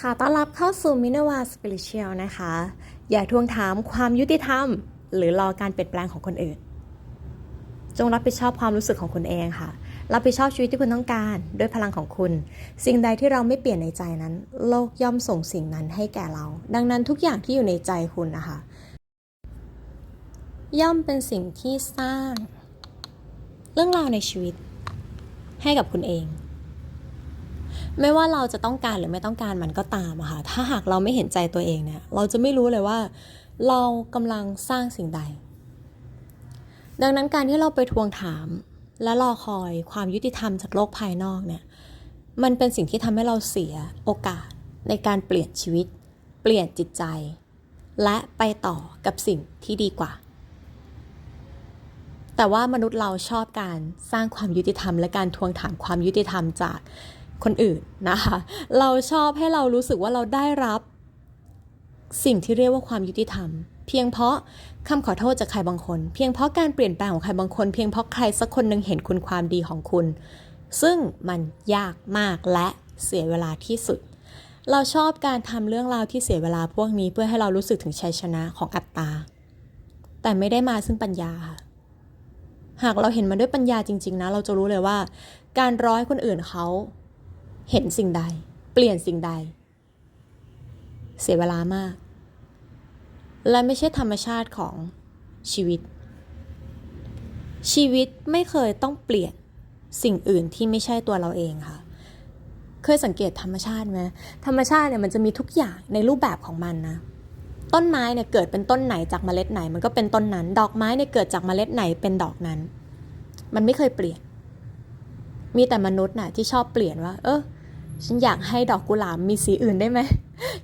ค่ะ ต้อนรับเข้าสู่มินาวาสปิริเชียลนะคะ อย่าทวงถามความยุติธรรม หรือรอการเปลี่ยนแปลงของคนอื่น จงรับผิดชอบความรู้สึกของคุณเองค่ะ รับผิดชอบชีวิตที่คุณต้องการ ด้วยพลังของคุณ สิ่งใดที่เราไม่เปลี่ยนในใจนั้น โลกย่อมส่งสิ่งนั้นให้แก่เรา ดังนั้นทุกอย่างที่อยู่ในใจคุณนะคะ ย่อมเป็นสิ่งที่สร้าง เรื่องราวในชีวิต ให้กับคุณเอง ไม่ว่าเราจะต้องการหรือไม่ต้องการมันก็ตามอะค่ะ ถ้าหากเราไม่เห็นใจตัวเองเนี่ย เราจะไม่รู้เลยว่า เรากำลังสร้างสิ่งใด ดังนั้นการที่เราไปทวงถาม และรอคอยความยุติธรรมจากโลกภายนอกเนี่ย มันเป็นสิ่งที่ทำให้เราเสียโอกาสในการเปลี่ยนชีวิต เปลี่ยนจิตใจ และไปต่อกับสิ่งที่ดีกว่า แต่ว่ามนุษย์เราชอบการสร้างความยุติธรรม และการทวงถามความยุติธรรมจาก คนอื่นนะคะ เราชอบให้เรารู้สึกว่าเราได้รับ สิ่งที่เรียกว่าความยุติธรรม เพียงเพราะคำขอโทษจากใครบางคน เพียงเพราะการเปลี่ยนแปลงของใครบางคน เพียงเพราะใครสักคนหนึ่งเห็นคุณความดีของคุณ ซึ่งมันยากมากและเสียเวลาที่สุด เราชอบการทำเรื่องราวที่เสียเวลาพวกนี้เพื่อให้เรารู้สึกถึงชัยชนะของอัตตา แต่ไม่ได้มาซึ่งปัญญาค่ะหากเราเห็นมันด้วยปัญญาจริง ๆ นะ เราจะรู้เลยว่า การร้อยคนอื่นเขา เห็นสิ่งใด เปลี่ยนสิ่งใด เสียเวลามาก และไม่ใช่ธรรมชาติของชีวิต ชีวิตไม่เคยต้องเปลี่ยนสิ่งอื่นที่ไม่ใช่ตัวเราเองค่ะ เคยสังเกตธรรมชาติไหมธรรมชาติเนี่ยมันจะมีทุกอย่างในรูปแบบของมันนะต้นไม้เนี่ยเกิดเป็นต้นไหนจากเมล็ดไหน มันก็เป็นต้นนั้น ดอกไม้เนี่ยเกิดจากเมล็ดไหนเป็นดอกนั้น มันไม่เคยเปลี่ยน มีแต่มนุษย์น่ะที่ชอบเปลี่ยนว่า เออ ฉันอยากให้ดอกกุหลาบมีสีอื่นได้ไหม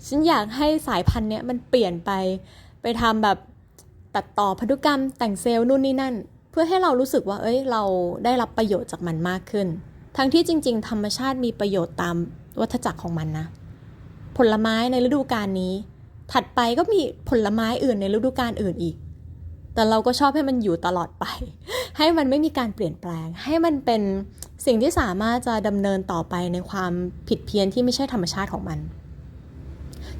ฉันอยากให้สายพันธุ์เนี้ยมันเปลี่ยนไป ไปทำแบบตัดต่อพันธุกรรมแต่งเซลล์นู่นนี่นั่น เพื่อให้เรารู้สึกว่า เอ้ย เราได้รับประโยชน์จากมันมากขึ้น ทั้งที่จริง ๆ ธรรมชาติมีประโยชน์ตามวัฏจักรของมันนะ ผลไม้ในฤดูกาลนี้ ถัดไปก็มีผลไม้อื่นในฤดูกาลอื่นอีก แต่เราก็ชอบให้มันอยู่ตลอดไป ให้มันไม่มีการเปลี่ยนแปลง ให้มันเป็น สิ่งที่สามารถจะดำเนินต่อไปในความผิดเพี้ยนที่ไม่ใช่ธรรมชาติของมัน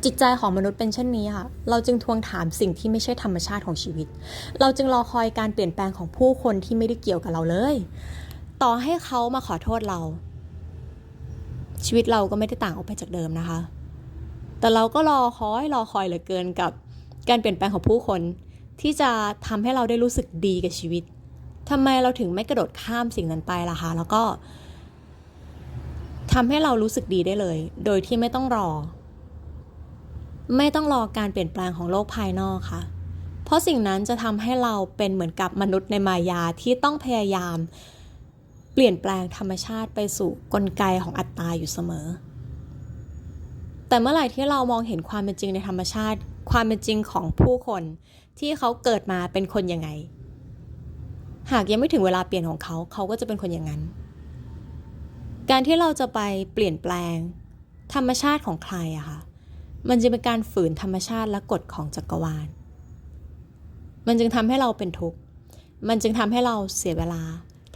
จิตใจของมนุษย์เป็นเช่นนี้ค่ะ เราจึงทวงถามสิ่งที่ไม่ใช่ธรรมชาติของชีวิต เราจึงรอคอยการเปลี่ยนแปลงของผู้คนที่ไม่ได้เกี่ยวกับเราเลย ต่อให้เขามาขอโทษเรา ชีวิตเราก็ไม่ได้ต่างออกไปจากเดิมนะคะ แต่เราก็รอคอยรอคอยเหลือเกินกับการเปลี่ยนแปลงของผู้คนที่จะทำให้เราได้รู้สึกดีกับชีวิต ทำไมเราถึงไม่กระโดดข้ามสิ่งนั้นไปล่ะคะ แล้วก็ทำให้เรารู้สึกดีได้เลย โดยที่ไม่ต้องรอ ไม่ต้องรอการเปลี่ยนแปลงของโลกภายนอกค่ะ เพราะสิ่งนั้นจะทำให้เราเป็นเหมือนกับมนุษย์ในมายาที่ต้องพยายาม เปลี่ยนแปลงธรรมชาติไปสู่กลไกของอัตตาอยู่เสมอ แต่เมื่อไหร่ที่เรามองเห็นความเป็นจริงในธรรมชาติ ความเป็นจริงของผู้คนที่เขาเกิดมาเป็นคนยังไง หากยังไม่ถึงเวลาเปลี่ยนของเขา เขาก็จะเป็นคนอย่างนั้น การที่เราจะไปเปลี่ยนแปลง ธรรมชาติของใครอะค่ะมันจะเป็นการฝืนธรรมชาติและกฎของจักรวาล มันจึงทำให้เราเป็นทุกข์ มันจึงทำให้เราเสียเวลา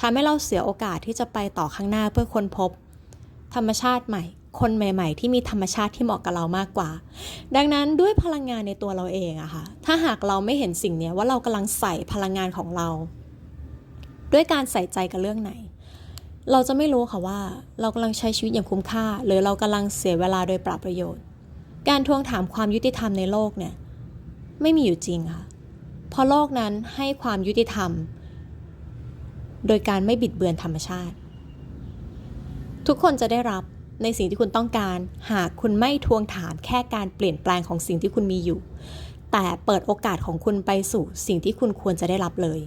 ทำให้เราเสียโอกาสที่จะไปต่อข้างหน้าเพื่อค้นพบ ธรรมชาติใหม่ คนใหม่ ๆ ที่มีธรรมชาติที่เหมาะกับเรามากกว่า ดังนั้นด้วยพลังงานในตัวเราเองอะค่ะ ถ้าหากเราไม่เห็นสิ่งนี้ว่าเรากำลังใส่พลังงานของเรา ด้วยการใส่ใจกับเรื่องไหน เราจะไม่รู้ค่ะว่า เรากำลังใช้ชีวิตอย่างคุ้มค่า หรือเรากำลังเสียเวลาโดยปราบประโยชน์ การทวงถามความยุติธรรมในโลกเนี่ยไม่มีอยู่จริงค่ะ เพราะโลกนั้นให้ความยุติธรรม โดยการไม่บิดเบือนธรรมชาติ ทุกคนจะได้รับในสิ่งที่คุณต้องการ หากคุณไม่ทวงถามแค่การเปลี่ยนแปลงของสิ่งที่คุณมีอยู่ แต่เปิดโอกาสของคุณไปสู่สิ่งที่คุณควรจะได้รับเลย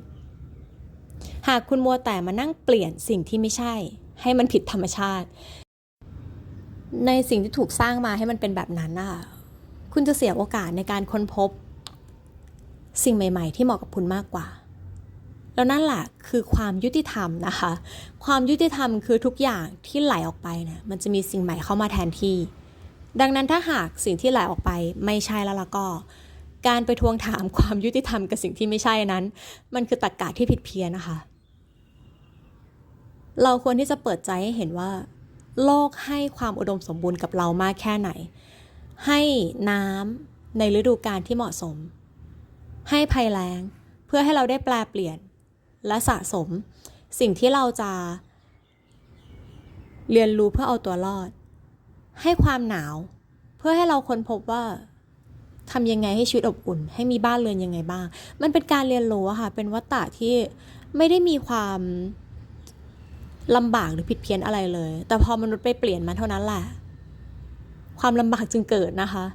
หากคุณมัวแต่มานั่งเปลี่ยนสิ่งที่ไม่ใช่ ให้มันผิดธรรมชาติ ในสิ่งที่ถูกสร้างมาให้มันเป็นแบบนั้นน่ะคุณจะเสียโอกาสในการค้นพบ สิ่งใหม่ ๆ ที่เหมาะกับคุณมากกว่า แล้วนั่นแหละคือความยุติธรรมนะคะ ความยุติธรรมคือทุกอย่างที่ไหลออกไปเนี่ยมันจะมีสิ่งใหม่เข้ามาแทนที่ ดังนั้นถ้าหากสิ่งที่ไหลออกไปไม่ใช่แล้วล่ะก็ การไปทวงถามความยุติธรรมกับสิ่งที่ไม่ใช่นั้น มันคือตรรกะที่ผิดเพี้ยนนะคะ เราควรที่จะเปิดใจให้เห็นว่า โลกให้ความอุดมสมบูรณ์กับเรามากแค่ไหน ให้น้ำในฤดูกาลที่เหมาะสม ให้ภัยแล้งเพื่อให้เราได้แปลเปลี่ยนและสะสม สิ่งที่เราจะ เรียนรู้เพื่อเอาตัวรอด ให้ความหนาว เพื่อให้เราค้นพบว่า ทำยังไงให้ชีวิตอบอุ่น ให้มีบ้านเรือนยังไงบ้าง มันเป็นการเรียนรู้อะค่ะ เป็นวัตตะที่ไม่ได้มีความลำบากหรือผิดเพี้ยนอะไรเลย แต่พอมนุษย์ไปเปลี่ยนมันเท่านั้นแหละ ความลำบากจึงเกิดนะคะ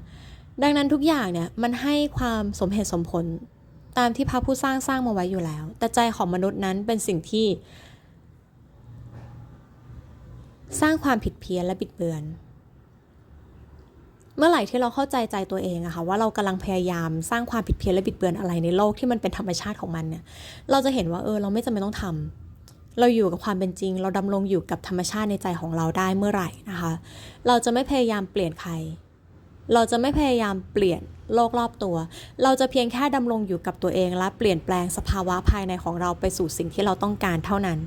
ดังนั้นทุกอย่างเนี่ยมันให้ความสมเหตุสมผลตามที่พระผู้สร้างสร้างมาไว้อยู่แล้ว แต่ใจของมนุษย์นั้นเป็นสิ่งที่ สร้างความผิดเพี้ยนและบิดเบือน เมื่อไหร่ที่เราเข้าใจใจตัวเองอะค่ะว่าเรากำลังพยายามสร้างความผิดเพี้ยนและบิดเบือนอะไรในโลกที่มันเป็นธรรมชาติของมันเนี่ยเราจะเห็นว่าเออเราไม่จำเป็นต้องทำเราอยู่กับความเป็นจริง เราดำรงอยู่กับธรรมชาติในใจของเราได้เมื่อไหร่นะคะ เราจะไม่พยายามเปลี่ยนใคร เราจะไม่พยายามเปลี่ยนโลกรอบตัว เราจะเพียงแค่ดำรงอยู่กับตัวเอง และเปลี่ยนแปลงสภาวะภายในของเราไปสู่สิ่งที่เราต้องการเท่านั้น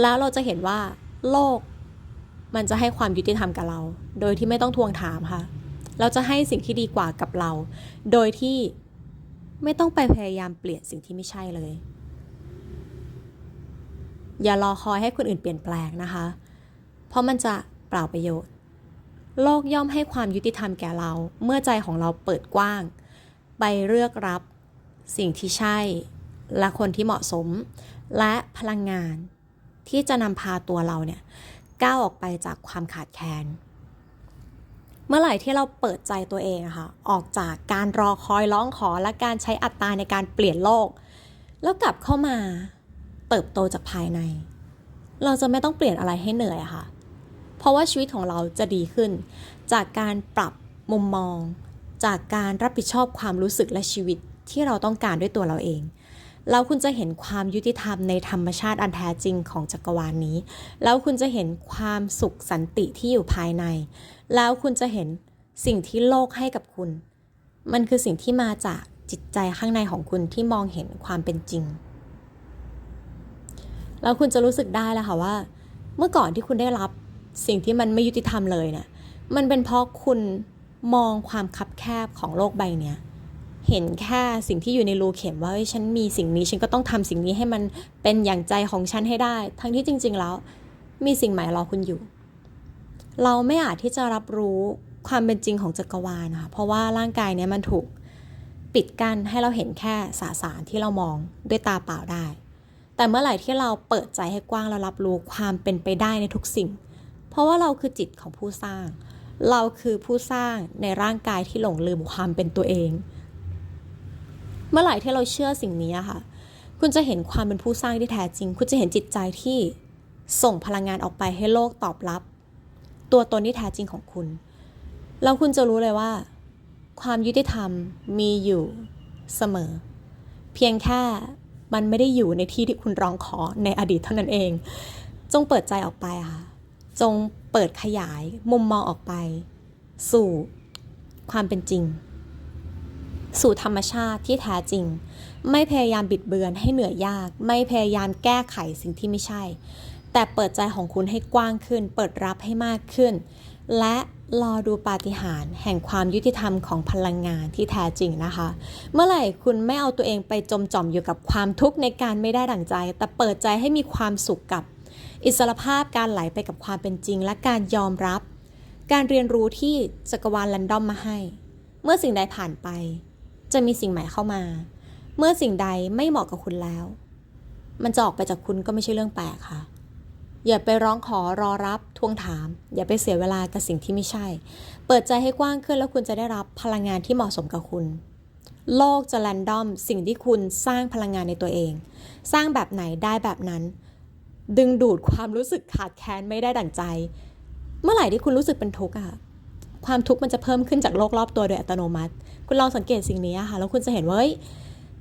แล้วเราจะเห็นว่า โลกมันจะให้ความยุติธรรมกับเรา โดยที่ไม่ต้องทวงถามค่ะ เราจะให้สิ่งที่ดีกว่ากับเรา โดยที่ไม่ต้องไปพยายามเปลี่ยนสิ่งที่ไม่ใช่เลย อย่ารอคอยให้คนอื่นเปลี่ยนแปลงนะคะ เพราะมันจะเปล่าประโยชน์ โลกย่อมให้ความยุติธรรมแก่เรา เมื่อใจของเราเปิดกว้าง ไปเลือกรับสิ่งที่ใช่ และคนที่เหมาะสม และพลังงานที่จะนำพาตัวเราเนี่ยก้าวออกไปจากความขาดแคลน เมื่อไหร่ที่เราเปิดใจตัวเองอะค่ะออกจากการรอคอยร้องขอและการใช้อัตราในการเปลี่ยนโลก แล้วกลับเข้ามาเติบโตจากภายใน เราจะไม่ต้องเปลี่ยนอะไรให้เหนื่อยอะค่ะ เพราะว่าชีวิตของเราจะดีขึ้น จากการปรับมุมมอง จากการรับผิดชอบความรู้สึกและชีวิตที่เราต้องการด้วยตัวเราเอง แล้วคุณจะเห็นความยุติธรรมในธรรมชาติอันแท้จริงของจักรวาลนนี้ แล้วคุณจะเห็นความสุขสันติที่อยู่ภายใน แล้วคุณจะเห็นสิ่งที่โลกให้กับคุณ มันคือสิ่งที่มาจากจิตใจข้างในของคุณที่มองเห็นความเป็นจริง แล้วคุณจะรู้สึกได้แล้วค่ะว่า เมื่อก่อนที่คุณได้รับสิ่งที่มันไม่ยุติธรรมเลยเนี่ยมันเป็นเพราะคุณมองความคับแคบของโลกใบเนี้ย เห็นแค่สิ่งที่อยู่ในรูเข็มว่าฉันมีสิ่งนี้ฉันก็ต้องทำสิ่งนี้ให้มันเป็นอย่างใจของฉันให้ได้ ทั้งที่จริง ๆ แล้ว มีสิ่งใหม่รอคุณอยู่ เราไม่อาจที่จะรับรู้ความเป็นจริงของจักรวาลนะคะเพราะว่าร่างกายเนี้ยมันถูกปิดกั้นให้เราเห็นแค่สสารที่เรามองด้วยตาเปล่าได้ แต่เมื่อไหร่ที่เราเปิดใจให้กว้างเรารับรู้ความเป็นไปได้ในทุกสิ่ง เพราะว่าเราคือจิตของผู้สร้าง เราคือผู้สร้างในร่างกายที่หลงลืมความเป็นตัวเอง เมื่อไหร่ที่เราเชื่อสิ่งนี้ค่ะ คุณจะเห็นความเป็นผู้สร้างที่แท้จริง คุณจะเห็นจิตใจที่ส่งพลังงานออกไปให้โลกตอบรับ ตัวตนที่แท้จริงของคุณ แล้วคุณจะรู้เลยว่า ความยุติธรรมมีอยู่เสมอ เพียงแค่มันไม่ได้อยู่ในที่ที่คุณร้องขอในอดีตเท่านั้นเอง จงเปิดใจออกไปค่ะ จงเปิดขยายมุมมองออกไป สู่ความเป็นจริง สู่ธรรมชาติที่แท้จริง ไม่พยายามบิดเบือนให้เหนื่อยยาก ไม่พยายามแก้ไขสิ่งที่ไม่ใช่ แต่เปิดใจของคุณให้กว้างขึ้น เปิดรับให้มากขึ้น และรอดูปาฏิหาริย์แห่งความยุติธรรมของพลังงานที่แท้จริงนะคะ เมื่อไหร่คุณไม่เอาตัวเองไปจมจ่อมอยู่กับความทุกข์ในการไม่ได้ดั่งใจ แต่เปิดใจให้มีความสุขกับ อิสรภาพการไหลไปกับความเป็นจริง และการยอมรับ การเรียนรู้ที่จักรวาลแรนดอมมาให้ เมื่อสิ่งใดผ่านไป จะมีสิ่งใหม่เข้ามา เมื่อสิ่งใดไม่เหมาะกับคุณแล้ว มันจะออกไปจากคุณก็ไม่ใช่เรื่องแปลกค่ะ อย่าไปร้องขอรอรับทวงถาม อย่าไปเสียเวลากับสิ่งที่ไม่ใช่ เปิดใจให้กว้างขึ้นแล้วคุณจะได้รับพลังงานที่เหมาะสมกับคุณ โลกจะแรนดอมสิ่งที่คุณสร้างพลังงานในตัวเอง สร้างแบบไหนได้แบบนั้น ดึงดูดความรู้สึกขาดแคลนไม่ได้ดั่งใจ เมื่อไหร่ที่คุณรู้สึกเป็นทุกข์อะ ความทุกข์มันจะเพิ่มขึ้นจากโลกรอบตัวโดยอัตโนมัติ คุณลองสังเกตสิ่งนี้ค่ะ แล้วคุณจะเห็นว่าเฮ้ย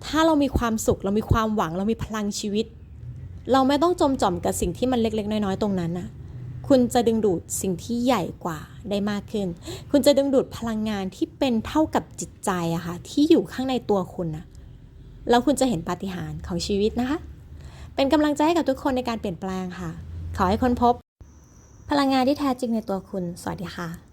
ถ้าเรามีความสุข เรามีความหวัง เรามีพลังชีวิต เราไม่ต้องจมจ่อมกับสิ่งที่มันเล็ก ๆ น้อย ๆ ตรงนั้นน่ะ คุณจะดึงดูดสิ่งที่ใหญ่กว่าได้มากขึ้น คุณจะดึงดูดพลังงานที่เป็นเท่ากับจิตใจอะค่ะ ที่อยู่ข้างในตัวคุณนะแล้วคุณจะเห็นปาฏิหาริย์ของชีวิตนะคะ เป็นกำลังใจให้กับทุกคนในการเปลี่ยนแปลงค่ะ ขอให้ค้นพบ พลังงานที่แท้จริงในตัวคุณ สวัสดีค่ะ